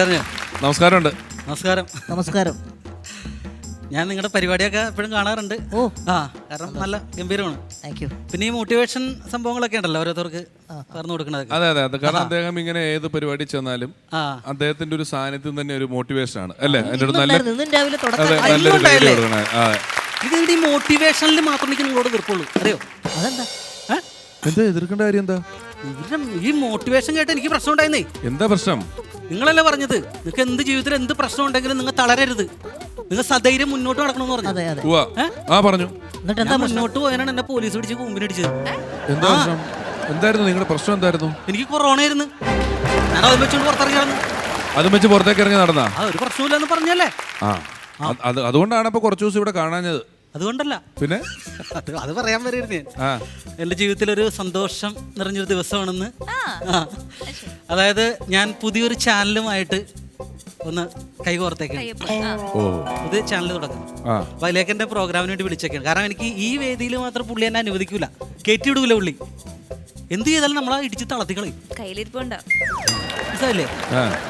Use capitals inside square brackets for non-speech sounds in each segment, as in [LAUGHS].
നമസ്കാരം ഞാൻ നമസ്കാരമുണ്ട്. നമസ്കാരം. നമസ്കാരം. ഞാൻ നിങ്ങളുടെ പരിപാടിയൊക്കെ എപ്പോഴും കാണാറുണ്ട്. ഓ. ആ കാരണം നല്ല ഗംഭീരമാണ്. താങ്ക് യു പിന്നെ ഈ മോട്ടിവേഷൻ സംഭവങ്ങളൊക്കെ ഉണ്ടല്ലോ ഓരോരുത്തർക്ക് പറഞ്ഞു കൊടുക്കുന്നത് അതെ അതെ അത്. കാരണം അദ്ദേഹം ഇങ്ങനെ ഏത് പരിപാടി ചെന്നാലും അദ്ദേഹത്തിന്റെ ഒരു സാന്നിധ്യം തന്നെ ഒരു മോട്ടിവേഷൻ ആണ്. അല്ലേ? എന്റെ ഒരു നല്ല അതെ നല്ലൊരു? കൊടുക്കണേ. അതെ ഈ മോട്ടിവേഷനിൽ മാത്രമേ എനിക്ക് നിങ്ങളോട് തീർപ്പുള്ളൂ അറിയോ? അതെന്താ? എന്താ എതിർക്കേണ്ട കാര്യം എന്താ? ഇവരുടെ ഈ മോട്ടിവേഷൻ കേട്ട് എനിക്ക് പ്രശ്നം ഉണ്ടായിരുന്നേ എന്താ പ്രശ്നം? നിങ്ങളല്ലേ പറഞ്ഞത്? നിങ്ങൾക്ക് എന്ത് ജീവിതത്തിൽ എന്ത് പ്രശ്നം ഉണ്ടെങ്കിലും നിങ്ങൾ തളരരുത്. നിങ്ങൾ സധൈര്യം മുന്നോട്ട് നടക്കണമെന്ന് പറഞ്ഞു. അതെ അതെ. ഉവ്വ. ആ പറഞ്ഞു. എന്നിട്ട് എന്താ ഞാൻ മുന്നോട്ട് പോയാലാണ് എന്നെ പോലീസ് പിടിച്ച് കൂമ്പിനടിച്ചത് എന്താ പ്രശ്നം? എന്തായിരുന്നു നിങ്ങളുടെ പ്രശ്നം എന്തായിരുന്നു? എനിക്ക് കൊറോണ ആയിരുന്നു. ഞാൻ അത് വെച്ചുകൊണ്ട് പുറത്തിറങ്ങിയായിരുന്നു അതും വെച്ച് പുറത്തേക്ക് ഇറങ്ങി നടന്നാ? ആ ഒരു പ്രശ്നമില്ലെന്ന് പറഞ്ഞല്ലേ? ആ അത്- അത് അതുകൊണ്ടാണ് ഇപ്പൊ കുറച്ചു ദിവസം ഇവിടെ കാണാഞ്ഞത്. അതുകൊണ്ടല്ല. പിന്നെ? അത് പറയാൻ വരരുത്. ഞാൻ ജീവിതത്തിൽ ഒരു സന്തോഷം നിറഞ്ഞൊരു ദിവസമാണെന്ന്. ആ. അതായത് ഞാൻ പുതിയൊരു ചാനലുമായിട്ട് ഒന്ന് കൈകോർത്തേക്കാണ് ഓ. പുതിയ ചാനൽ തുടങ്ങും. അപ്പൊ അതിലേക്ക് എന്റെ പ്രോഗ്രാമിന് വേണ്ടി വിളിച്ചേക്കാണ്. കാരണം എനിക്ക് ഈ വേദിയിൽ മാത്രം പുള്ളി എന്നെ അനുവദിക്കൂല. കയറ്റിവിടൂല പുള്ളി. എന്ത് ചെയ്താലും നമ്മളെ ഇടിച്ച് തളത്തിക്കളയും കളയും. കയ്യിലിരിപ്പുണ്ടോ.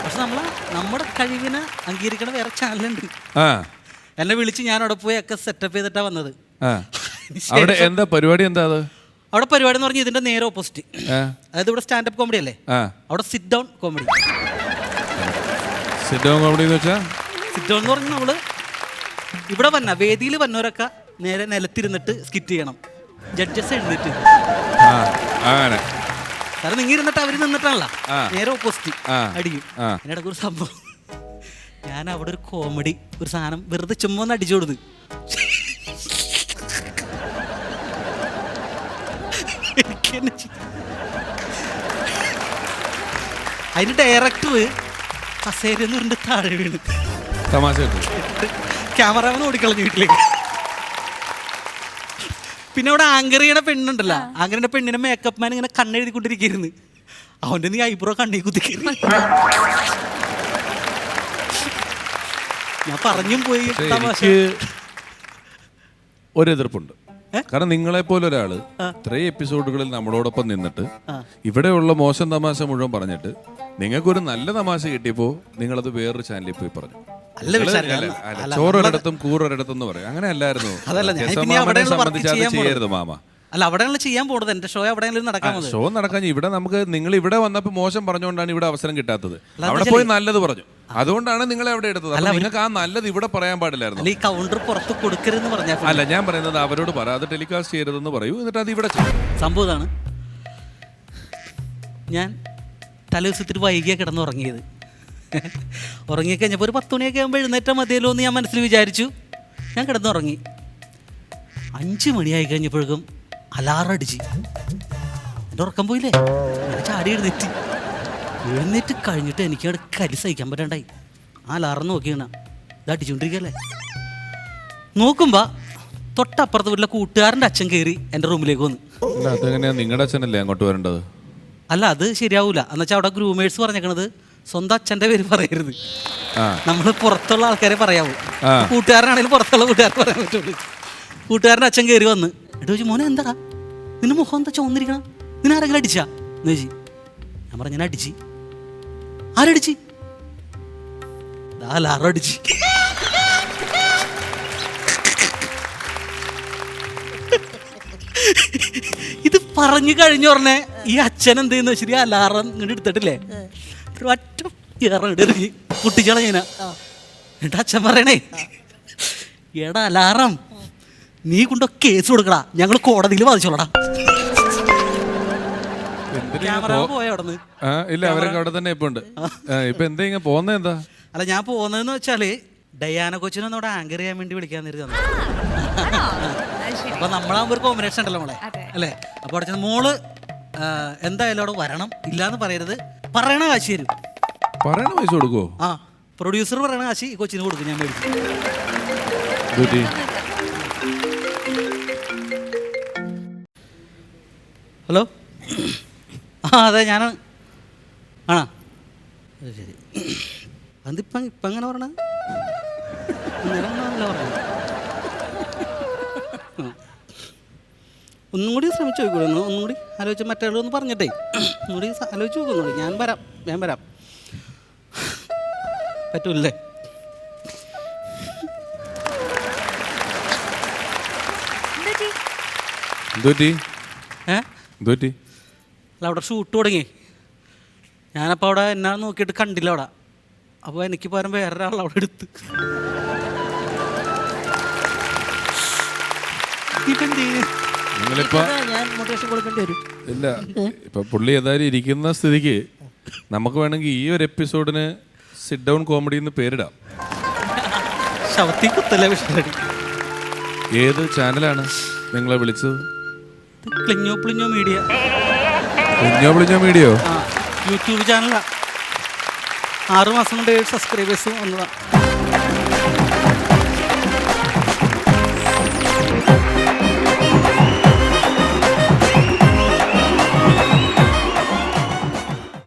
പക്ഷെ നമ്മളെ നമ്മുടെ കഴിവിനെ അംഗീകരിക്കണ വേറെ ചാനലുണ്ട്. ആ. എന്നെ വിളിച്ച് ഞാൻ അവിടെ പോയി ഒക്കെ സെറ്റപ്പ് ചെയ്തിട്ടാ വന്നത്. [LAUGHS] അവിടെ എന്താ പരിപാടി എന്താ അത്? അവിടെ പരിപാടി എന്ന് പറഞ്ഞാൽ ഇതിന്റെ നേരെ ഓപ്പോസിറ്റ് അതായത് ഇവിടെ സ്റ്റാൻഡപ്പ് കോമഡി അല്ലേ? അവിടെ sit down comedy sit down comedy എന്ന് വെച്ചാൽ സിറ്റ് ഡൗൺ എന്ന് പറഞ്ഞാൽ നമ്മൾ ഇവിടെ വന്ന വേദിയിൽ വന്നവരൊക്കെ നേരെ നിലത്തിരുന്നിട്ട് സ്കിറ്റ് ചെയ്യണം. ജഡ്ജസ് എഴുന്നിട്ട് കാരണം നിങ്ങൾ ഇരുന്നിട്ട് അവർ നിന്നിട്ടാണല്ലോ. നേരെ ഓപ്പോസിറ്റ്. അടിക്കും. ഒരു സംഭവം. ഞാൻ അവിടെ ഒരു കോമഡി ഒരു സാധനം വെറുതെ ചുമ്മാ ഒന്ന് അടിച്ചു കൊടുത്ത്. അതിന് ഡയറക്ടർ കസേരന്ന് പറഞ്ഞിട്ട് താഴെ വീണ്. തമാശ ക്യാമറാമൻ ഓടിക്കളഞ്ഞു വീട്ടിലേക്ക്. പിന്നെ അവിടെ ആങ്കർ ചെയ്യണ പെണ്ണുണ്ടല്ലോ. ആങ്കറിന്റെ പെണ്ണിനെ മേക്കപ്പ് മാൻ ഇങ്ങനെ കണ്ണെഴുതിക്കൊണ്ടിരിക്കുന്നു അവന്റെ നീ ഐബ്രോ കണ്ണി കുത്തിക്കറി ഞാൻ പറഞ്ഞും പോയി പക്ഷേ തമാശ. എനിക്ക് ഒരു എതിർപ്പുണ്ട് കാരണം നിങ്ങളെ പോലെ ഒരാൾ ഇത്രയും എപ്പിസോഡുകളിൽ നമ്മളോടൊപ്പം നിന്നിട്ട് ഇവിടെയുള്ള മോശം തമാശ മുഴുവൻ പറഞ്ഞിട്ട് നിങ്ങൾക്കൊരു നല്ല തമാശ കിട്ടിയപ്പോ നിങ്ങളത് വേറൊരു ചാനലിൽ പോയി പറഞ്ഞു. അല്ല നിങ്ങൾ വിശാൽ, അല്ല, ഞാൻ- അല്ല, അല്ല, ചോറൊരിടത്തും കൂറൊരിടത്തും എന്ന് പറയും. അങ്ങനെ അല്ലായിരുന്നു അതല്ല, ഞാൻ രസമാമനെ പിന്നെ അവിടെയുള്ള വർക്ക് സംബന്ധിച്ച് അത് ചെയ്യാൻ ചെയ്യരുത് മാമ. അല്ല അവിടെയാണല്ലോ ചെയ്യാൻ പോണത്. എന്റെ ഷോ എവിടെയെങ്കിലും നടക്കാൻ പോകുന്നത് ഷോ നടക്കാൻ ഇവിടെ നമുക്ക് നിങ്ങൾ ഇവിടെ വന്നപ്പോൾ മോശം പറഞ്ഞുകൊണ്ടാണ് ഇവിടെ അവസരം കിട്ടാത്തത്. അവിടെ പോയി നല്ലത് പറഞ്ഞു. അതുകൊണ്ടാണ് നിങ്ങൾ എവിടെ എടുത്തത്. അല്ല നിങ്ങൾക്ക് ആ നല്ലത് ഇവിടെ പറയാൻ പാടില്ലായിരുന്നു. ഈ കൗണ്ടർ പുറത്ത് കൊടുക്കരുതെന്ന് പറഞ്ഞാൽ അല്ല ഞാൻ പറയുന്നത് അവരോട് പറ അത് ടെലികാസ്റ്റ് ചെയ്യരുതെന്ന് പറയൂ. എന്നിട്ട് അത് ഇവിടെ സംഭവം ഇതാണ്. ഞാൻ തല ദിവസത്തിൽ വൈകിയ കിടന്നുറങ്ങിയത്. ഉറങ്ങി കഴിഞ്ഞപ്പോൾ ഒരു പത്ത് മണിയൊക്കെ ആകുമ്പോൾ എഴുന്നേറ്റാൽ മതിയല്ലോ എന്ന് ഞാൻ മനസ്സിൽ വിചാരിച്ചു. ഞാൻ കിടന്നുറങ്ങി. അഞ്ച് മണിയായി കഴിഞ്ഞപ്പോഴേക്കും അലാറം അടിച്ച് എന്റെ ഉറക്കം പോയില്ലേ? ഞാൻ ചാടി എഴുന്നേറ്റ്. എഴുന്നേറ്റ് കഴിഞ്ഞിട്ട് എനിക്ക് അവിടെ കരി സഹിക്കാൻ പറ്റണ്ടായി. ആ അലാറം നോക്കിയാണ് ഇത് അടിച്ചുകൊണ്ടിരിക്കല്ലേ നോക്കുമ്പോൾ തൊട്ടപ്പുറത്ത് വീട്ടിലെ കൂട്ടുകാരന്റെ അച്ഛൻ കയറി എന്റെ റൂമിലേക്ക് വന്നു. അല്ല അതെങ്ങനെയാ? നിങ്ങളുടെ അച്ഛനല്ലേ അങ്ങോട്ട് വരേണ്ടത്? അല്ല അത് ശരിയാവൂല. എന്നുവെച്ചാൽ അവിടെ ഗ്രൂമേഴ്സ് പറഞ്ഞേക്കണത് സ്വന്തം അച്ഛന്റെ പേര് പറയരുത്. ആ. നമ്മൾ പുറത്തുള്ള ആൾക്കാരെ പറയാവൂ. ആ. കൂട്ടുകാരനാണെങ്കിലും പുറത്തുള്ള കൂട്ടുകാർ പറയാൻ പറ്റുള്ളൂ. കൂട്ടുകാരന്റെ അച്ഛൻ കയറി വന്ന്. എടോ ചോദിച്ചു മോനെ എന്താടാ? നിന്റെ മുഖം എന്താ ചോന്നിരിക്കണം നിന്നെ ആരെങ്കിലും അടിച്ചാ? എന്ന് ചോദിച്ചു ഞാൻ പറഞ്ഞ ഞാൻ അടിച്ച്. ആരടിച്ച്? അലാറം അടിച്ച്. ഇത് പറഞ്ഞു കഴിഞ്ഞ ഉടനെ ഈ അച്ഛൻ എന്ത് ചെയ്യുന്ന വെച്ചാൽ അലാറം ഇങ്ങോട്ട് എടുത്തിട്ടില്ലേ? ഒരു ഒറ്റ ഇറങ്ങി ഞാൻ എന്നിട്ട് അച്ഛൻ പറയണേ എടാ അലാറം നീ കൊണ്ടോ കേസ് കൊടുക്കടാ. ഞങ്ങൾ കോടതിയിൽ വാദിച്ചോളടാ. ഇല്ല അവരൊക്കെ അവിടെ തന്നെ ഇപ്പൊ ഉണ്ട് ഇപ്പൊ എന്താ ഇങ്ങനെ പോകുന്നത് എന്താ? അല്ല ഞാൻ പോകുന്നതെന്ന് വെച്ചാൽ ഡയാന കൊച്ചിനൊന്നും അവിടെ ആങ്കർ ചെയ്യാൻ വേണ്ടി വിളിക്കാൻ നേരി തന്നെ ആണോ? അത് അപ്പൊ നമ്മളാകുമ്പോ ഒരു കോമ്പിനേഷൻ ഉണ്ടല്ലോ മോളെ. അല്ലെ? അപ്പൊ അവിടെ ചെന്ന് മോൾ എന്തായാലും അവിടെ വരണം. ഇല്ലാന്ന് പറയരുത്. പറയണ കാശി തരും. പറയണ പൈസ കൊടുക്കോ ആ പ്രൊഡ്യൂസർ പറയണ കാശി ഈ കൊച്ചിന് കൊടുക്കും ഞാൻ മേടിച്ചു ഹലോ? ആ അതെ ഞാൻ ആണോ? അത് ശരി. അതിപ്പം ഇപ്പം എങ്ങനെ പറഞ്ഞത് പറഞ്ഞത് ഒന്നും കൂടി ശ്രമിച്ചു നോക്കൂടെ ഒന്ന് ഒന്നും കൂടി ആലോചിച്ച് മറ്റേ ഒന്ന് പറഞ്ഞിട്ടേ. ഒന്നും കൂടി ആലോചിച്ച് നോക്കും ഞാൻ വരാം. ഞാൻ വരാം. പറ്റൂല്ലേ? എന്തുപറ്റി? ഏ? എന്തുപറ്റി? അല്ല അവിടെ ഷൂട്ട് തുടങ്ങി. ഞാനപ്പോൾ അവിടെ എന്നാ നോക്കിയിട്ട് കണ്ടില്ല അവിടെ. അപ്പോൾ എനിക്ക് പകരം വേറൊരാൾ അവിടെ എടുത്ത്. നിങ്ങളിപ്പോ ഇല്ല ഇപ്പൊ പുള്ളി ഏതായാലും ഇരിക്കുന്ന സ്ഥിതിക്ക് നമുക്ക് വേണമെങ്കിൽ ഈ ഒരു എപ്പിസോഡിന് സിറ്റ് ഡൗൺ കോമഡി എന്ന് പേരിടാം. ഏത് ചാനലാണ് നിങ്ങളെ വിളിച്ചത്? പ്ലിഞ്ഞോ പ്ലിഞ്ഞോ മീഡിയ വിഞ്ഞോ വിളിഞ്ഞോ വീഡിയോ യൂട്യൂബ് ചാനലാ. ആറ് മാസം കൊണ്ട് സബ്സ്ക്രൈബേഴ്സ് വന്നതാണ്